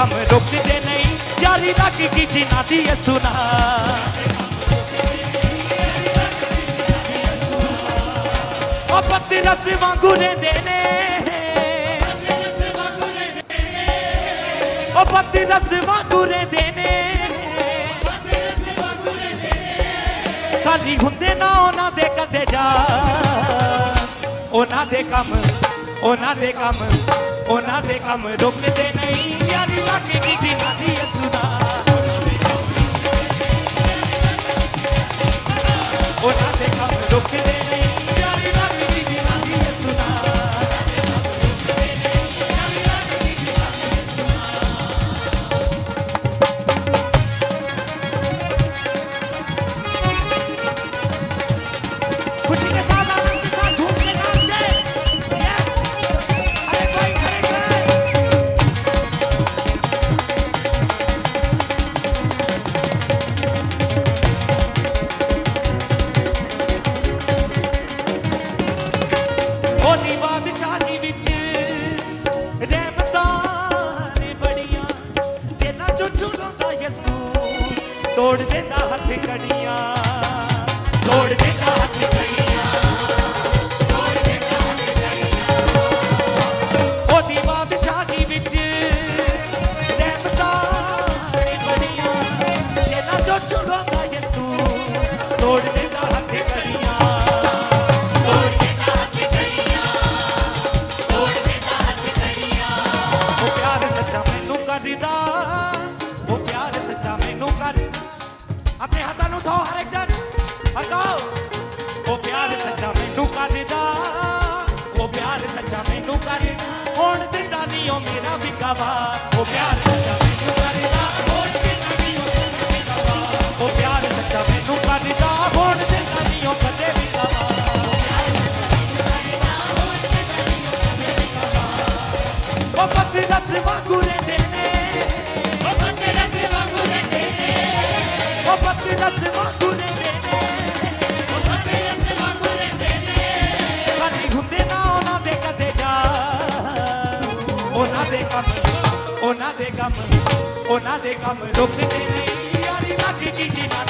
ਕੰਮ ਰੁਕਦੇ ਨਹੀਂ। ਯਾਰੀ ਲੱਗ ਗਈ ਜਿਨ੍ਹਾਂ ਦੀ ਇਹ ਸੁਣਾ ਉਹ ਪੱਤੀ ਰਸ ਵਾਂਗੂ ਰਹਿੰਦੇ ਨੇ। ਉਹ ਪੱਤੀ ਰਸ ਵਾਂਗੂ ਰਹਿੰਦੇ ਨੇ। ਖਾਲੀ ਹੁੰਦੇ ਨਾ ਉਹਨਾਂ ਦੇ ਕਦੇ ਜਾ। ਉਹਨਾਂ ਦੇ ਕੰਮ ਉਹਨਾਂ ਦੇ ਕੰਮ, ਉਹਨਾਂ ਦੇ ਕੰਮ ਰੁਕਦੇ ਨਹੀਂ। ਯਾਰੀ ਲੱਗੇਗੀ ਜਿਨ੍ਹਾਂ ਦੀ ਇਹ ਉਹਨਾਂ ਦੇ ਕੰਮ ਰੁਕਦੇ ਨਹੀਂ। ਯਾਰੀ ਲੱਗੇਗੀ ਜਿਨ੍ਹਾਂ ਦੀ ਇਹ ਸੁਣਾ खुशी ਤੋੜ ਦਿੰਦਾ ਹੱਥ ਕੜੀਆਂ ਤੋੜ ਦਿੰਦਾ ਹੱਥ ਕੜੀਆਂ ਉਹਦੀ ਬਾਦਸ਼ਾਹੀ ਵਿੱਚ ਰਹਿਮਤਾਂ ਬੜੀਆਂ ਜਿੰਨਾ ਚੋਂ ਚੁਰਾਉਂਦਾ ਯਸੂ। ਤੋੜ ਦਿੰਦਾ ਹੱਥ ਕੜੀਆਂ ਉਹ ਪਿਆਰ ਸੱਚਾ ਮੈਨੂੰ ਕਰਦਾ। ਮੇਰਾ ਉਹ ਪਿਆਰ ਸੱਚਾ ਮੈਨੂੰ ਕਰਦਾ ਹੋਣ ਦਿੰਦਾ ਨਹੀਂ ਉਹ ਮੇਰਾ ਵਿਕਾਵਾ ਉਹ ਪਿਆਰ ਸੱਚਾ ਮੈਨੂੰ ਕਰਦਾ ਹੋਣ ਦਿੰਦਾ ਨਹੀਂ ਉਹ ਕਦੇ ਵਿਕਾਵਾ ਉਹ ਪੱਤੀ ਰਸ ਵਾਂਗੂ ਉਹਨਾਂ ਦੇ ਕੰਮ ਉਹਨਾਂ ਦੇ ਕੰਮ ਰੁਕਦੇ ਨਹੀਂ ਯਾਰੀ ਲੱਗ ਗਈ ਜਿਨ੍ਹਾਂ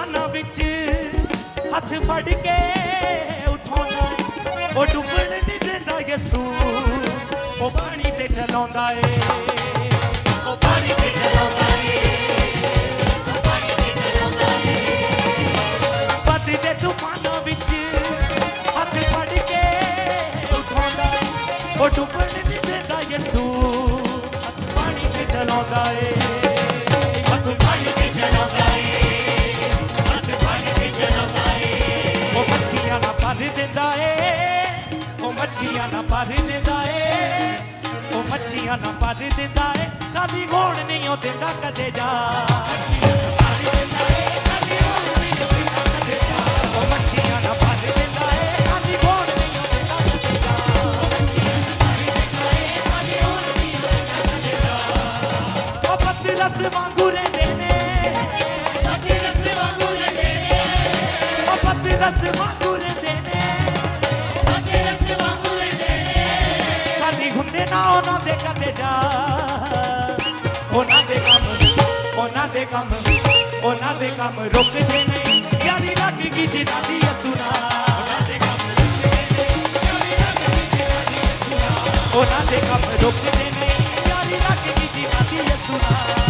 ਤੂਫਾਨਾਂ ਵਿੱਚ ਹੱਥ ਫੜ ਕੇ ਉਠਾਉਂਦਾ ਏ। ਉਹ ਡੁੱਬਣ ਨਹੀਂ ਦਿੰਦਾ ਯਸੂ। ਉਹ ਪਾਣੀ ਤੇ ਚਲਾਉਂਦਾ ਏ। ਉਹ ਪਾਣੀ ਤੇ ਚਲਾਉਂਦਾ ਤੂਫਾਨਾਂ ਵਿੱਚ ਹੱਥ ਫੜ ਕੇ ਉਠਾਉਂਦਾ ਉਹ ਡੁੱਬਣ ਨਹੀਂ ਦਿੰਦਾ ਯਸੂ। ਪਾਣੀ ਤੇ ਚਲਾਉਂਦਾ ਏ। ਉਹ ਮੱਛੀਆਂ ਨਾ ਭਰ ਦਿੰਦਾ ਏ। ਉਹ ਮੱਛੀਆਂ ਨਾ ਭਰ ਦਿੰਦਾ ਏ। ਕਾਦੀ ਹੋਣ ਨਹੀਂ ਉਹ ਦਿੰਦਾ ਕਦੇ ਜਾ। ਉਹ ਮੱਛੀਆਂ ਨਾ ਭਰ ਦਿੰਦਾ ਏ। ਕਾਦੀ ਹੋਣ ਨਹੀਂ ਉਹ ਦਿੰਦਾ ਕਦੇ ਜਾ। ਉਹ ਪੱਤੀ ਰਸ ਵਾਂਗੂ ਰਹਿੰਦੇ ਨੇ। ਉਹ ਪੱਤੀ ਰਸ ਵਾਂਗੂ ਰਹਿੰਦੇ ਨੇ। ਕਦੇ ਜਾ ਉਹਨਾਂ ਦੇ ਕੰਮ, ਉਹਨਾਂ ਦੇ ਕੰਮ, ਉਹਨਾਂ ਦੇ ਕੰਮ ਰੁਕਦੇ ਨਹੀਂ। ਯਾਰੀ ਲੱਗ ਗਈ ਜਿਨ੍ਹਾਂ ਦੀ ਇਹ ਸੁਣਾ। ਉਹਨਾਂ ਦੇ ਕੰਮ ਰੁਕਦੇ